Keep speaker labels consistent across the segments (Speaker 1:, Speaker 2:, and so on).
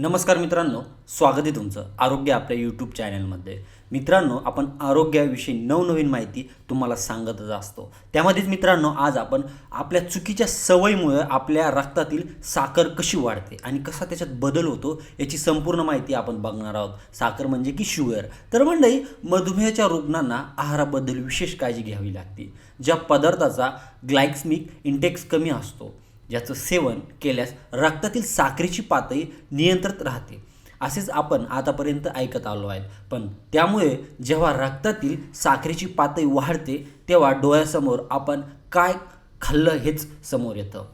Speaker 1: नमस्कार मित्रांनो स्वागत आहे तुमचं आरोग्य आपल्या यूट्यूब चॅनलमध्ये मित्रांनो आपण आरोग्याविषयी नवनवीन माहिती तुम्हाला सांगतच असतो. त्यामध्येच मित्रांनो आज आपण आपल्या चुकीच्या सवयीमुळे आपल्या रक्तातील साखर कशी वाढते आणि कसा त्याच्यात बदल होतो याची संपूर्ण माहिती आपण बघणार आहोत. साखर म्हणजे की शुगर. तर मंडळी मधुमेहाच्या रुग्णांना आहाराबद्दल विशेष काळजी घ्यावी लागते. ज्या पदार्थाचा ग्लायक्समिक इंटेक्स कमी असतो ज्याचं सेवन केल्यास रक्तातील साखरेची पातळी नियंत्रित राहते. असेच आपण आतापर्यंत ऐकत आलो आहेत. पण त्यामुळे जेव्हा रक्तातील साखरेची पातळी वाढते तेव्हा डोळ्यासमोर आपण काय खाल्लं हेच समोर येतं.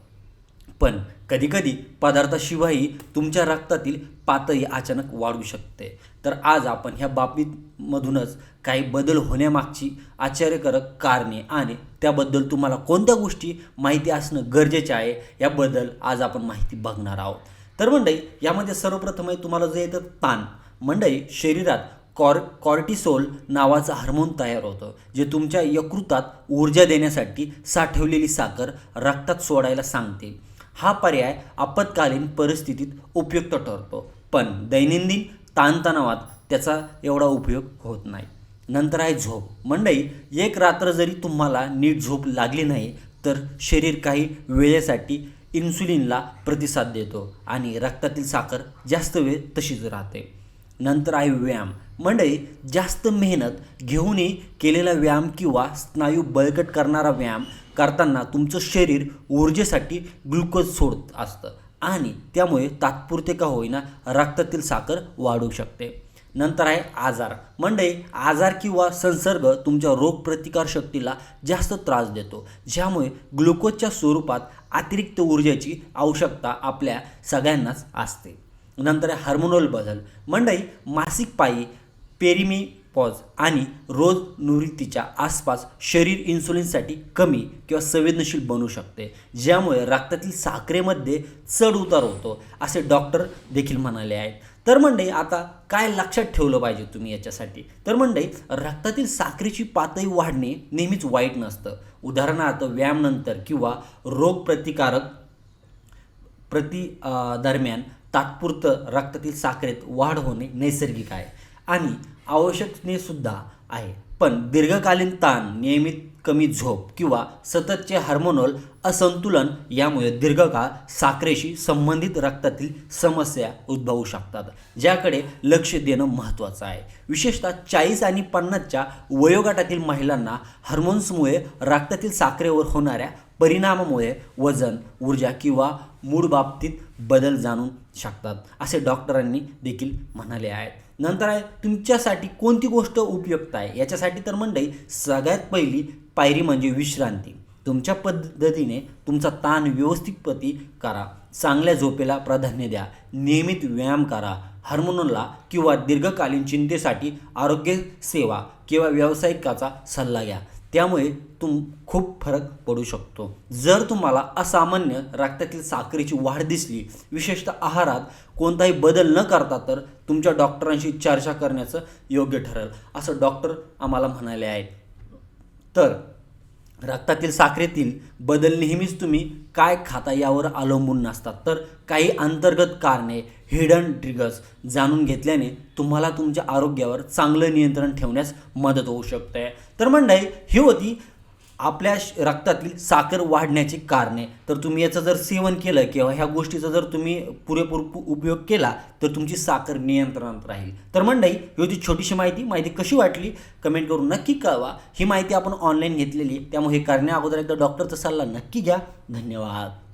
Speaker 1: पण कधीकधी पदार्थाशिवायही तुमच्या रक्तातील पातळी अचानक वाढू शकते. तर आज आपण ह्या बाबतीमधूनच काही बदल होण्यामागची आश्चर्यकारक कारणे आणि त्याबद्दल तुम्हाला कोणत्या गोष्टी माहिती असणं गरजेचे आहे याबद्दल आज आपण माहिती बघणार आहोत. तर मंडई यामध्ये सर्वप्रथम आहे तुम्हाला जे येतं ताण. मंडई शरीरात कॉर कॉर्टिसोल नावाचं हार्मोन तयार होतं जे तुमच्या यकृतात ऊर्जा देण्यासाठी साठवलेली साखर रक्तात सोडायला सांगते. हा पर्याय आपत्कालीन परिस्थितीत उपयुक्त ठरतो. पण दैनंदिन ताणतणावात त्याचा एवढा उपयोग होत नाही. नंतर आहे झोप. मंडई एक रात्र जरी तुम्हाला नीट झोप लागली नाही तर शरीर काही वेळेसाठी इन्सुलिनला प्रतिसाद देतो आणि रक्तातील साखर जास्त वेळ तशीच राहते. नंतर आहे व्यायाम. मंडळी जास्त मेहनत घेऊनही केलेला व्यायाम किंवा स्नायू बळकट करणारा व्यायाम करताना तुमचं शरीर ऊर्जेसाठी ग्लुकोज सोडत असतं आणि त्यामुळे तात्पुरते का होईना रक्तातील साखर वाढू शकते. नंतर आहे आजार. म्हणजे आजार किंवा संसर्ग तुमच्या रोगप्रतिकारशक्तीला जास्त त्रास देतो ज्यामुळे ग्लुकोजच्या स्वरूपात अतिरिक्त ऊर्जेची आवश्यकता आपल्या सगळ्यांनाच असते. नंतर आहे हार्मोनल बदल. म्हणजे मासिक पायी पेरिमी पॉज आणि रोज नुरितीच्या आसपास शरीर इन्सुलिनसाठी कमी किंवा संवेदनशील बनू शकते ज्यामुळे रक्तातील साखरेमध्ये चढ उतार होतो असे डॉक्टर देखील म्हणाले आहेत. तर मंडळी आता काय लक्षात ठेवलं पाहिजे तुम्ही याच्यासाठी? तर मंडळी रक्तातील साखरेची पातळी वाढणे नेहमीच वाईट नसतं. उदाहरणार्थ व्यायामनंतर किंवा रोगप्रतिकारक प्रति दरम्यान तात्पुरतं रक्तातील साखरेत वाढ होणे नैसर्गिक आहे. आणि आवश्यकतेसुद्धा आहे. पण दीर्घकालीन ताण नियमित कमी झोप किंवा सततचे हार्मोनल असंतुलन यामुळे दीर्घकाळ साखरेशी संबंधित रक्तातील समस्या उद्भवू शकतात ज्याकडे लक्ष देणं महत्त्वाचं आहे. विशेषतः चाळीस आणि पन्नासच्या वयोगटातील महिलांना हार्मोन्समुळे रक्तातील साखरेवर होणाऱ्या परिणामामुळे वजन ऊर्जा किंवा मूळ बाबतीत बदल जाणून शकतात असे डॉक्टरांनी देखील म्हणाले आहेत. नंतर आहे तुमच्यासाठी कोणती गोष्ट उपयुक्त आहे? याच्यासाठी तर मंडळी सगळ्यात पहिली पायरी म्हणजे विश्रांती. तुमच्या पद्धतीने तुमचा ताण व्यवस्थितपती करा. चांगल्या झोपेला प्राधान्य द्या. नियमित व्यायाम करा. हार्मोनला किंवा दीर्घकालीन चिंतेसाठी आरोग्य सेवा किंवा व्यावसायिकाचा सल्ला घ्या. त्यामुळे तुम खूप फरक पडू शकतो. जर तुम्हाला असामान्य रक्तातील साखरेची वाढ दिसली विशेषतः आहारात कोणताही बदल न करता तर तुमच्या डॉक्टरांशी चर्चा करण्याचं योग्य ठरेल असं डॉक्टर आम्हाला म्हणाले आहे तर रक्तातील साखरेतील बदल नेहमीच तुम्ही काय खाता यावर अवलंबून नसतात. तर काही अंतर्गत कारणे हिडन ट्रिगर्स जाणून घेतल्याने तुम्हाला तुमच्या आरोग्यावर चांगलं नियंत्रण ठेवण्यास मदत होऊ शकते. तर मंडळी ही होती आपल्या श- रक्तातील साखर वाढण्याची कारणे. तर तुम्ही याचं जर सेवन केलं किंवा ह्या गोष्टीचा जर तुम्ही पुरेपूर उपयोग केला तर तुमची साखर नियंत्रणात राहील. तर मंडळी ही होती छोटीशी माहिती. माहिती कशी वाटली? कमेंट करून नक्की कळवा. ही माहिती आपण ऑनलाईन घेतलेली त्यामुळे हे करण्या अगोदर एकदा डॉक्टरचा सल्ला नक्की घ्या. धन्यवाद.